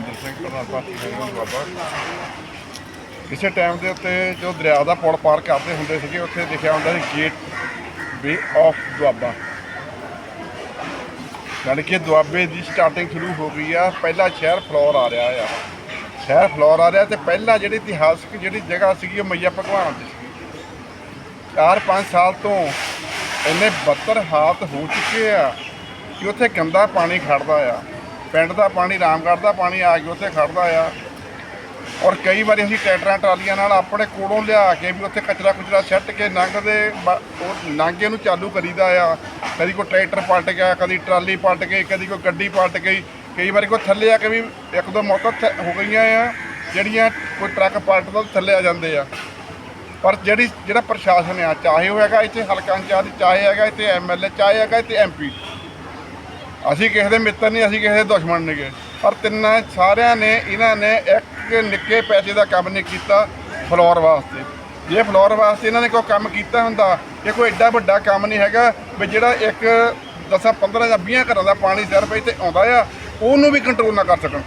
ਬਲਵਿੰਦਰ ਸਿੰਘ ਪ੍ਰਧਾਨ ਪਾਰਟੀ ਹਰਿਆਣਾ ਬਾਬਾ। ਕਿਸੇ ਟਾਈਮ ਦੇ ਉੱਤੇ ਜੋ ਦਰਿਆ ਦਾ ਪੁਲ ਪਾਰ ਕਰਦੇ ਹੁੰਦੇ ਸੀਗੇ, ਉੱਥੇ ਲਿਖਿਆ ਹੁੰਦਾ ਸੀ ਗੇਟ ਵੇ ਆਫ ਦੁਆਬਾ। ਯਾਨੀ ਕਿ ਦੁਆਬੇ ਦੀ ਸਟਾਰਟਿੰਗ ਸ਼ੁਰੂ ਹੋ ਗਈ ਆ, ਪਹਿਲਾ ਸ਼ਹਿਰ ਫਲੋਰ ਆ ਰਿਹਾ ਆ। ਸ਼ਹਿਰ ਫਲੋਰ ਆ ਰਿਹਾ ਤੇ ਪਹਿਲਾ ਜਿਹੜੀ ਇਤਿਹਾਸਕ ਜਿਹੜੀ ਜਗ੍ਹਾ ਸੀਗੀ, ਉਹ ਮਈਆ ਭਗਵਾਨ ਦੀ ਸੀ 4-5 ਸਾਲ ਤੋਂ ਇੰਨੇ ਬੱਤਰ ਹਾਲਤ ਹੋ ਚੁੱਕੇ ਆ ਕਿ ਉੱਥੇ ਗੰਦਾ ਪਾਣੀ ਖੜਦਾ ਆ। ਪਿੰਡ ਦਾ ਪਾਣੀ, ਰਾਮਗੜ੍ਹ ਦਾ ਪਾਣੀ ਆ ਕੇ ਉੱਥੇ ਖੜਦਾ ਆ। ਔਰ ਕਈ ਵਾਰੀ ਅਸੀਂ ਟਰੈਕਟਰਾਂ, ਟਰਾਲੀਆਂ ਨਾਲ ਆਪਣੇ ਕੋਲੋਂ ਲਿਆ ਕੇ ਵੀ ਉੱਥੇ ਕਚਰਾ ਕੁਚਰਾ ਸੱਟ ਕੇ ਨੰਗ ਦੇ ਉਹ ਨਾਂਗੇ ਨੂੰ ਚਾਲੂ ਕਰੀਦਾ ਆ। ਕਦੀ ਕੋਈ ਟਰੈਕਟਰ ਪਲਟ ਗਿਆ, ਕਦੀ ਟਰਾਲੀ ਪਲਟ ਗਈ, ਕਦੀ ਕੋਈ ਗੱਡੀ ਪਲਟ ਗਈ। ਕਈ ਵਾਰੀ ਕੋਈ ਥੱਲੇ ਆ ਕੇ ਵੀ ਇੱਕ ਦੋ ਮੌਤਾਂ ਥ- ਹੋ ਗਈਆਂ ਆ, ਜਿਹੜੀਆਂ ਕੋਈ ਟਰੱਕ ਪਲਟਦਾ ਥੱਲੇ ਆ ਜਾਂਦੇ ਆ। ਪਰ ਜਿਹੜੀ, ਜਿਹੜਾ ਪ੍ਰਸ਼ਾਸਨ ਆ, ਚਾਹੇ ਉਹ ਹੈਗਾ ਇੱਥੇ ਹਲਕਾ ਇੰਚਾਰਜ, ਚਾਹੇ ਹੈਗਾ ਇੱਥੇ ਐਮਐਲਏ ਚਾਹੇ ਹੈਗਾ ਇੱਥੇ ਐਮਪੀ ਅਸੀਂ ਕਿਸੇ ਦੇ ਮਿੱਤਰ ਨਹੀਂ, ਅਸੀਂ ਕਿਸੇ ਦੇ ਦੁਸ਼ਮਣ ਨਹੀਂ ਨੇਗੇ ਪਰ ਤਿੰਨਾਂ ਸਾਰਿਆਂ ਨੇ, ਇਹਨਾਂ ਨੇ ਇੱਕ ਨਿੱਕੇ ਪੈਸੇ ਦਾ ਕੰਮ ਨਹੀਂ ਕੀਤਾ ਫਲੋਰ ਵਾਸਤੇ। ਜੇ ਫਲੋਰ ਵਾਸਤੇ ਇਹਨਾਂ ਨੇ ਕੋਈ ਕੰਮ ਕੀਤਾ ਹੁੰਦਾ, ਇਹ ਕੋਈ ਐਡਾ ਵੱਡਾ ਕੰਮ ਨਹੀਂ ਹੈਗਾ ਵੀ ਜਿਹੜਾ ਇੱਕ 10 15 ਜਾਂ 20 ਘਰਾਂ ਦਾ ਪਾਣੀ ਸਿਰਫ ਇੱਥੇ ਆਉਂਦਾ ਆ, ਉਹਨੂੰ ਵੀ ਕੰਟਰੋਲ ਨਾ ਕਰ ਸਕਣ।